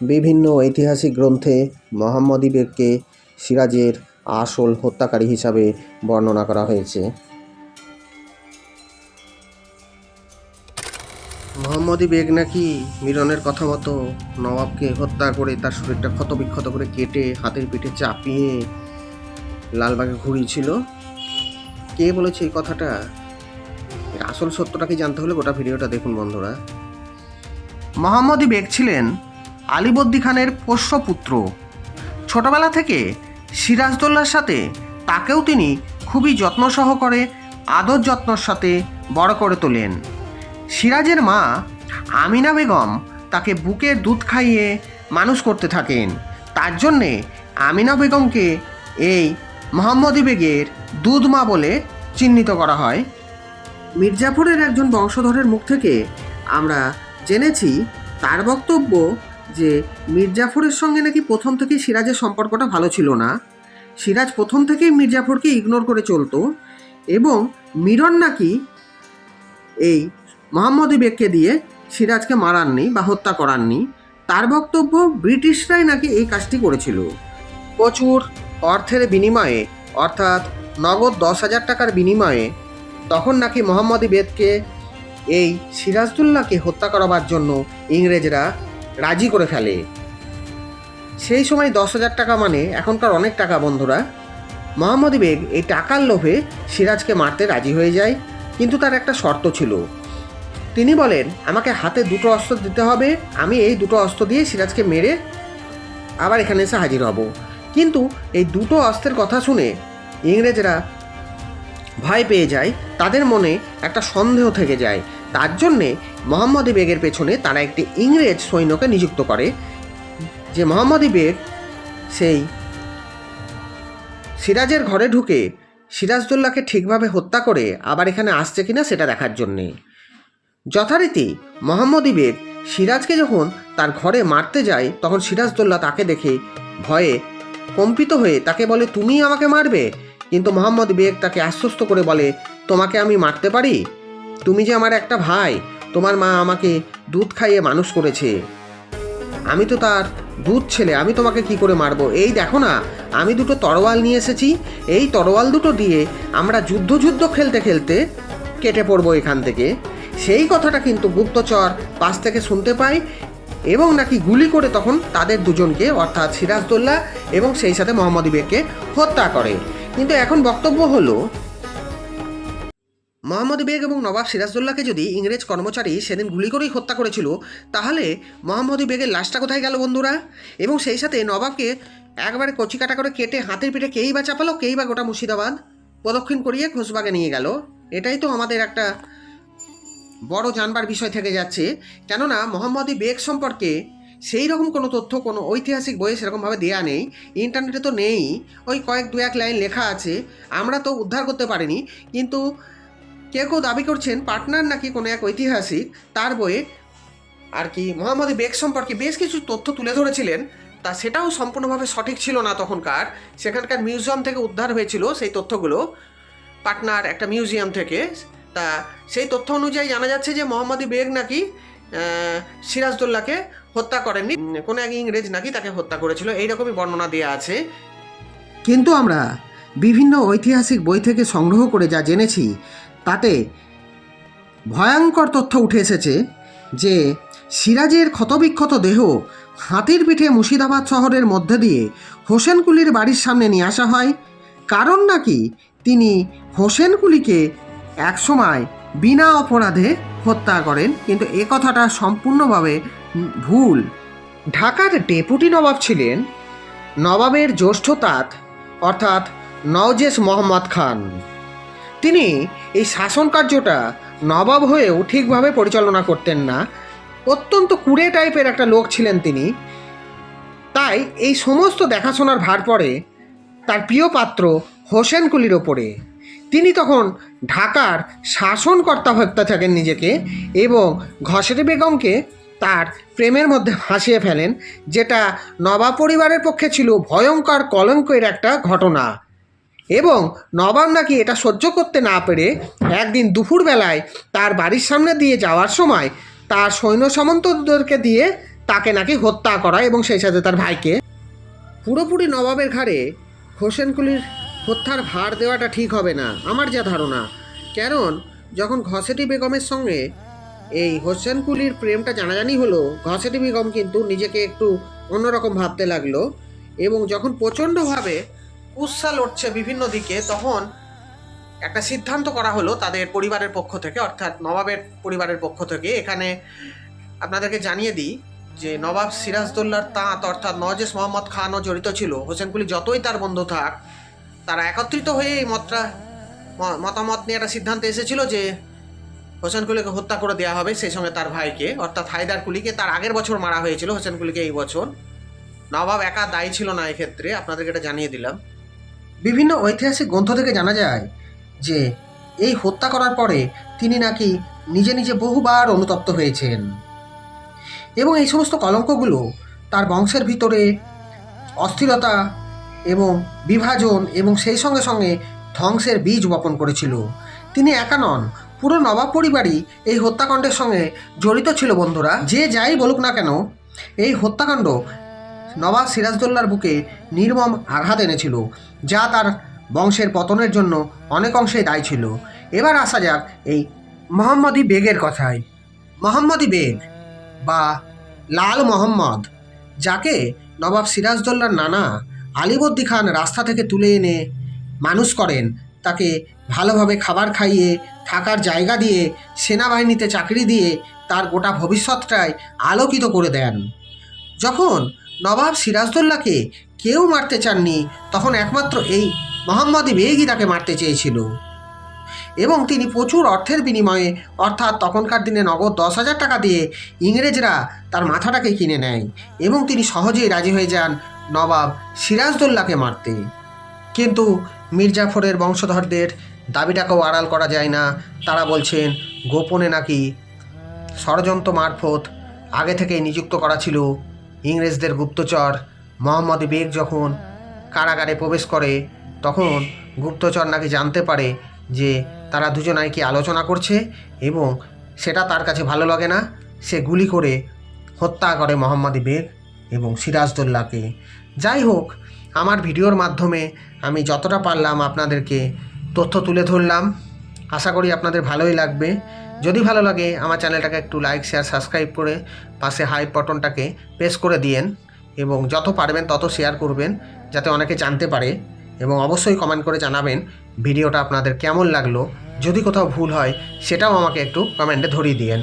বিভিন্ন ঐতিহাসিক গ্রন্থে মোহাম্মদী বেগকে সিরাজের আসল হত্যাকারী হিসাবে বর্ণনা করা হয়েছে। মোহাম্মদী বেগ নাকি মিরনের কথা মতো নবাবকে হত্যা করে তার শরীরটা ক্ষত বিক্ষত করে কেটে হাতের পিঠে চাপিয়ে লালবাগে ঘুরিয়েছিল? কে বলেছে এই কথাটা? আসল সত্যটাকে জানতে হলে গোটা ভিডিওটা দেখুন বন্ধুরা। মোহাম্মদী বেগ ছিলেন আলিবদ্দি খানের পোষ্যপুত্র ছোটবেলা থেকে সিরাজদৌল্লার সাথে তাকেও তিনি খুবই যত্ন সহকারে আদর যত্নর সাথে বড় করে তোলেন। সিরাজের মা আমিনা বেগম তাকে বুকের দুধ খাইয়ে মানুষ করতে থাকেন। তার জন্যে আমিনা বেগমকে এই মোহাম্মদী বেগের দুধ মা বলে চিহ্নিত করা হয়। মির্জাপুরের একজন বংশধরের মুখ থেকে আমরা জেনেছি, তার বক্তব্য যে মির্জাফরের সঙ্গে নাকি প্রথম থেকেই সিরাজের সম্পর্কটা ভালো ছিল না। সিরাজ প্রথম থেকেই মির্জাফরকে ইগনোর করে চলতো এবং মিরন নাকি এই মোহাম্মদ বেগকে দিয়ে সিরাজকে মারাননি বা হত্যা করাননি। তার বক্তব্য ব্রিটিশরাই নাকি এই কাজটি করেছিল। প্রচুর অর্থের বিনিময়ে, অর্থাৎ নগদ দশ হাজার টাকার বিনিময়ে তখন নাকি মোহাম্মদী বেদকে এই সিরাজদুল্লাহকে হত্যা করাবার জন্য ইংরেজরা রাজি করে ফেলে। সেই সময় দশ হাজার টাকা মানে এখনকার অনেক টাকা, বন্ধুরা। মোহাম্মদী বেগ এই টাকার লোভে সিরাজকে মারতে রাজি হয়ে যায়, কিন্তু তার একটা শর্ত ছিল। তিনি বলেন, আমাকে হাতে দুটো অস্ত্র দিতে হবে, আমি এই দুটো অস্ত্র দিয়ে সিরাজকে মেরে আবার এখানে এসে হাজির হব। কিন্তু এই দুটো অস্ত্রের কথা শুনে ইংরেজরা ভয় পেয়ে যায়, তাদের মনে একটা সন্দেহ থেকে যায় তার জন্যে মোহাম্মদী বেগের পেছনে তারা একটি ইংরেজ সৈন্যকে নিযুক্ত করে। যে মোহাম্মদী বেগ সেই সিরাজের ঘরে ঢুকে সিরাজদৌল্লাকে ঠিকভাবে হত্যা করে আবার এখানে আসছে কিনা সেটা দেখার জন্যে। যথারীতি মোহাম্মদী বেগ সিরাজকে যখন তার ঘরে মারতে যায়, তখন সিরাজদৌল্লা তাকে দেখে ভয়ে কম্পিত হয়ে তাকে বলে, তুমি আমাকে মারবে? কিন্তু মোহাম্মদ বেগ তাকে আশ্বস্ত করে বলে, তোমাকে আমি মারতে পারি? তুমি যে আমার একটা ভাই, তোমার মা আমাকে দুধ খাইয়ে মানুষ করেছে। আমি তো তার দুধ ছেলে, আমি তোমাকে কি করে মারবো? এই দেখো না, আমি দুটো তরোয়াল নিয়ে এসেছি, এই তরোয়াল দুটো দিয়ে আমরা যুদ্ধ যুদ্ধ খেলতে খেলতে কেটে পড়ব এখান থেকে। সেই কথাটা কিন্তু গুপ্তচর পাশ থেকে শুনতে পায় এবং নাকি গুলি করে তখন তাদের দুজনকে, অর্থাৎ সিরাজদৌল্লা এবং সেই সাথে মোহাম্মদ বেগকে হত্যা করে। কিন্তু এখন বক্তব্য হলো মোহাম্মদ বেগ এবং নবাব সিরাজদৌল্লাকে যদি ইংরেজ কর্মচারী সেদিন গুলি করেই হত্যা করেছিল, তাহলে মোহাম্মদ বেগের লাশটা কোথায় গেল বন্ধুরা? এবং সেই সাথে নবাবকে একবারে কচি কাটা করে কেটে হাতের পিঠে কেই বা চাপালো, কেই বা গোটা মুর্শিদাবাদ প্রদক্ষিণ করিয়ে খোসবাগে নিয়ে গেল। এটাই তো আমাদের একটা বড় জানবার বিষয় থেকে যাচ্ছে। কেননা মোহাম্মদী বেগ সম্পর্কে সেই রকম কোনো তথ্য, কোনো ঐতিহাসিক বইয়ে সেরকমভাবে দেয়া নেই। ইন্টারনেটে তো নেই। ওই কয়েক দু এক লাইন লেখা আছে। আমরা তো উদ্ধার করতে পারিনি। কিন্তু কেউ কেউ দাবি করছেন পাটনার নাকি কোনো এক ঐতিহাসিক, তার বইয়ে আর কি মোহাম্মদ বেগ সম্পর্কে বেশ কিছু তথ্য তুলে ধরেছিলেন, তা সেটাও সম্পূর্ণভাবে সঠিক ছিল না তখনকার। সেখানকার মিউজিয়াম থেকে উদ্ধার হয়েছিল সেই তথ্যগুলো, পাটনার একটা মিউজিয়াম থেকে। তা সেই তথ্য অনুযায়ী জানা যাচ্ছে যে মোহাম্মদী বেগ নাকি সিরাজদৌল্লাকে হত্যা করেননি। কোনো এক ইংরেজ নাকি তাকে হত্যা করেছিল, এইরকমই বর্ণনা দেওয়া আছে। কিন্তু আমরা বিভিন্ন ঐতিহাসিক বই থেকে সংগ্রহ করে যা জেনেছি তাতে ভয়ঙ্কর তথ্য উঠে এসেছে যে সিরাজের ক্ষতবিক্ষত দেহ হাতির পিঠে মুর্শিদাবাদ শহরের মধ্যে দিয়ে হোসেনকুলির বাড়ির সামনে নিয়ে আসা হয়। কারণ নাকি তিনি হোসেনকুলিকে একসময় বিনা অপরাধে হত্যা করেন। কিন্তু এ কথাটা সম্পূর্ণভাবে ভুল। ঢাকার ডেপুটি নবাব ছিলেন নবাবের জ্যেষ্ঠ তাঁত, অর্থাৎ নওজেশ মোহাম্মদ খান। তিনি এই শাসন কার্যটা নবাব হয়েও ঠিকভাবে পরিচালনা করতেন না। অত্যন্ত কুড়ে টাইপের একটা লোক ছিলেন তিনি। তাই এই সমস্ত দেখাশোনার ভার পড়ে তার প্রিয় পাত্র হোসেন কুলির ওপরে। তিনি তখন ঢাকার শাসনকর্তা ভাবতে থাকেন নিজেকে এবং ঘসের বেগমকে তার প্রেমের মধ্যে ভাসিয়ে ফেলেন, যেটা নবাব পরিবারের পক্ষে ছিল ভয়ঙ্কর কলঙ্কের একটা ঘটনা। এবং নবাব নাকি এটা সহ্য করতে না পেরে একদিন দুপুরবেলায় তার বাড়ির সামনে দিয়ে যাওয়ার সময় তার সৈন্য সামন্তদেরকে দিয়ে তাকে নাকি হত্যা করা এবং সেই সাথে তার ভাইকে পুরোপুরি নবাবের ঘাড়ে হোসেনকুলির হত্যার ভার দেওয়াটা ঠিক হবে না, আমার যা ধারণা। কারণ যখন ঘসেটি বেগমের সঙ্গে এই হোসেনকুলির প্রেমটা জানাজানি হলো ঘসেটি বেগম কিন্তু নিজেকে একটু অন্যরকম ভাবতে লাগল এবং যখন প্রচণ্ডভাবে উৎসা লড়ছে বিভিন্ন দিকে, তখন একটা সিদ্ধান্ত করা হলো তাদের পরিবারের পক্ষ থেকে, অর্থাৎ নবাবের পরিবারের পক্ষ থেকে। এখানে আপনাদেরকে জানিয়ে দিই যে নবাব সিরাজদৌল্লার তাঁত, অর্থাৎ নজেস মোহাম্মদ খানও জড়িত ছিল। হোসেনকুলি যতই তার বন্ধু থাক, তারা একত্রিত হয়ে এই মতটা মতামত নিয়ে একটা সিদ্ধান্তে এসেছিল যে হোসেন কুলিকে হত্যা করে দেওয়া হবে সেই সঙ্গে তার ভাইকে। অর্থাৎ হায়দার কুলিকে তার আগের বছর মারা হয়েছিল হোসেন কুলিকে এই বছর। নবাব একা দায়ী ছিল না এক্ষেত্রে, আপনাদেরকে এটা জানিয়ে দিলাম। বিভিন্ন ঐতিহাসিক গ্রন্থ থেকে জানা যায় যে এই হত্যা করার পরে তিনি নাকি নিজে নিজে বহুবার অনুতপ্ত হয়েছেন। এবং এই সমস্ত কলঙ্কগুলো তার বংশের ভিতরে অস্থিরতা এবং বিভাজন এবং সেই সঙ্গে সঙ্গে ধ্বংসের বীজ বপন করেছিল। তিনি একা নন, পুরো নবাব পরিবারই এই হত্যাকাণ্ডের সঙ্গে জড়িত ছিল বন্ধুরা। যে যাই বলুক না কেন, এই হত্যাকাণ্ড নবাব সিরাজদৌল্লার বুকে নির্মম আঘাত এনেছিল, যা তার বংশের পতনের জন্য অনেক অংশেই দায়ী ছিল। এবার আসা যাক এই মোহাম্মদী বেগের কথায়। মোহাম্মদী বেগ বা লাল মোহাম্মদ, যাকে নবাব সিরাজদৌল্লার নানা আলিবর্দি খান রাস্তা থেকে তুলে এনে মানুষ করেন, তাকে ভালোভাবে খাবার খাইয়ে, থাকার জায়গা দিয়ে, সেনাবাহিনীতে চাকরি দিয়ে তার গোটা ভবিষ্যৎটাই আলোকিত করে দেন। যখন নবাব সিরাজদৌল্লাকে কেউ মারতে চাননি, তখন একমাত্র এই মোহাম্মদী বেগই তাকে মারতে চেয়েছিল। এবং তিনি প্রচুর অর্থের বিনিময়ে, অর্থাৎ তখনকার দিনে নগদ দশ হাজার টাকা দিয়ে ইংরেজরা তার মাথাটাকে কিনে নেয় এবং তিনি সহজেই রাজি হয়ে যান নবাব সিরাজদৌল্লাকে মারতে। কিন্তু মির্জাফরের বংশধরদের দাবিটাকেও আড়াল করা যায় না। তারা বলছেন, গোপনে নাকি ষড়যন্ত্র মারফত আগে থেকেই নিযুক্ত করা ছিল। ইংরেজদের গুপ্তচর। মোহাম্মদ বেগ যখন কারাগারে প্রবেশ করে, তখন গুপ্তচর নাকি জানতে পারে যে তারা দুজনাই কি আলোচনা করছে এবং সেটা তার কাছে ভালো লাগে না। সে গুলি করে হত্যা করে মোহাম্মদী বেগ এবং সিরাজদৌল্লাকে। যাই হোক, আমার ভিডিওর মাধ্যমে আমি যতটা পারলাম আপনাদেরকে তথ্য তুলে ধরলাম। আশা করি আপনাদের ভালোই লাগবে। যদি ভালো লাগে, আমার চ্যানেলটাকে একটু লাইক শেয়ার সাবস্ক্রাইব করে পাশে হাই বটনটাকে প্রেস করে দিয়েন এবং যত পারবেন তত শেয়ার করবেন, যাতে অনেকে জানতে পারে এবং অবশ্যই কমেন্ট করে জানাবেন ভিডিওটা আপনাদের কেমন লাগল, যদি কোথাও ভুল হয় সেটাও আমাকে একটু কমেন্টে ধরিয়ে দিয়েন।